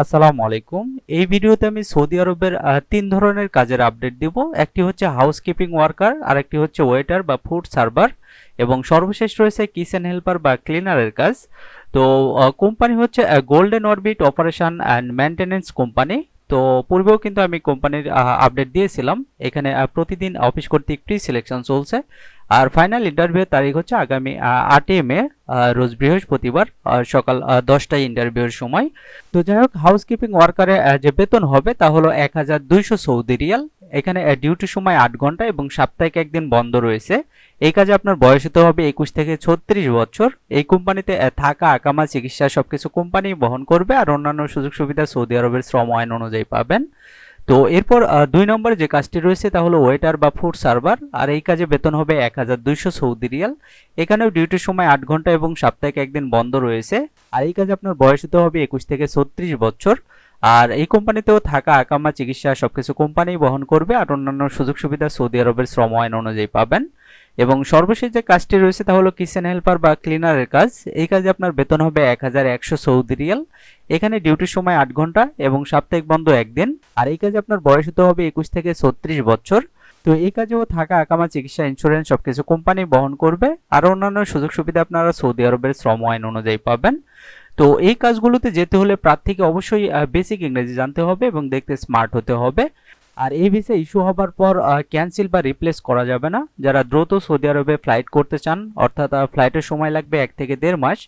আসসালামু আলাইকুম। এই ভিডিওতে আমি সৌদি আরবের তিন ধরনের কাজের আপডেট দিব। একটি হচ্ছে হাউসকিপিং ওয়ার্কার আরেকটি হচ্ছে ওয়েটার বা ফুড সার্ভার এবং সর্বশেষ রয়েছে কিচেন হেল্পার বা ক্লিনারের কাজ। তো কোম্পানি হচ্ছে golden orbit operation and maintenance company তো, পূর্বেও কিন্তু আমি কোম্পানির আপডেট দিয়েছিলাম। এখানে প্রতিদিন অফিস কর্তৃক প্রি সিলেকশন চলছে। আর ফাইনাল ইন্টারভিউ তারিখ হচ্ছে আগামী আটই মে। রোজ বৃহস্পতিবার সকাল দশটায় ইন্টারভিউর সময়। তো যাই হোক হাউসকিপিং ওয়ার্কারে যে বেতন হবে তা হলো এক হাজার দুইশো সৌদি রিয়াল। এখানে ডিউটি সময় আট ঘণ্টা এবং সাপ্তাহিক একদিন বন্ধ রয়েছে। এই কাজে আপনার বয়স হতে হবে একুশ থেকে ছত্রিশ বছর। এই কোম্পানিতে থাকা আকামা চিকিৎসা সবকিছু কোম্পানি বহন করবে আর অন্যান্য সুযোগ সুবিধা সৌদি আরবের শ্রম আইন অনুযায়ী পাবেন। তো এরপর দুই নম্বরে যে কাজটি রয়েছে তা হলো ওয়েটার বা ফুড সার্ভার আর এই কাজে বেতন হবে এক হাজার দুইশো সৌদি রিয়াল। এখানেও ডিউটির সময় আট ঘণ্টা এবং সাপ্তাহিক একদিন বন্ধ রয়েছে। আর এই কাজে আপনার বয়স হতে হবে একুশ থেকে ছত্রিশ বছর। আর এই কোম্পানিতেও থাকা, আকামা, চিকিৎসা সবকিছু কোম্পানি বহন করবে। আর অন্যান্য সুযোগ সুবিধা সৌদি আরবের শ্রম আইন অনুযায়ী পাবেন। এবং সর্বশেষ যে কাজটি রয়েছে তা হলো কিচেন হেল্পার বা ক্লিনারের কাজ। এই কাজে আপনার বেতন হবে এক হাজার একশো সৌদি রিয়াল। এখানে ডিউটির সময় আট ঘণ্টা এবং সাপ্তাহিক বন্ধ একদিন। আর এই কাজে আপনার বয়স হতে হবে একুশ থেকে ছত্রিশ বছর। তো এই কাজেও থাকা আকামা চিকিৎসা ইন্স্যুরেন্স সবকিছু কোম্পানি বহন করবে। আর অন্যান্য সুযোগ সুবিধা আপনারা সৌদি আরবের শ্রম আইন অনুযায়ী পাবেন। তো এই কাজগুলোতে যেতে হলে প্রার্থীকে অবশ্যই বেসিক ইংরেজি জানতে হবে এবং দেখতে স্মার্ট হতে হবে। আর এই ভিসা ইস্যু হবার পর ক্যান্সেল বা রিপ্লেস করা যাবে না। যারা দ্রুত সৌদি আরবে ফ্লাইট করতে চান, অর্থাৎ ফ্লাইটের সময় লাগবে এক থেকে দেড় মাস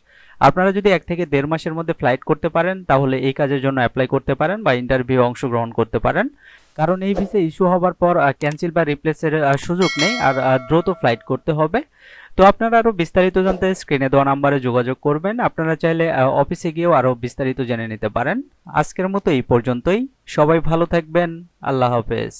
আপনারা যদি এক থেকে দেড় মাসের মধ্যে ফ্লাইট করতে পারেন, তাহলে এই কাজের জন্য অ্যাপ্লাই করতে পারেন বা ইন্টারভিউ অংশগ্রহণ করতে পারেন। কারণ এই ভিসা ইস্যু হবার পর ক্যান্সেল বা রিপ্লেসের সুযোগ নেই আর দ্রুত ফ্লাইট করতে হবে। তো আপনারা আরও বিস্তারিত জানতে স্ক্রিনে দেওয়া নাম্বারে যোগাযোগ করবেন। আপনারা চাইলে অফিসে গিয়েও আরও বিস্তারিত জেনে নিতে পারেন। আজকের মতো এই পর্যন্তই। সবাই ভালো থাকবেন। আল্লাহ হাফেজ।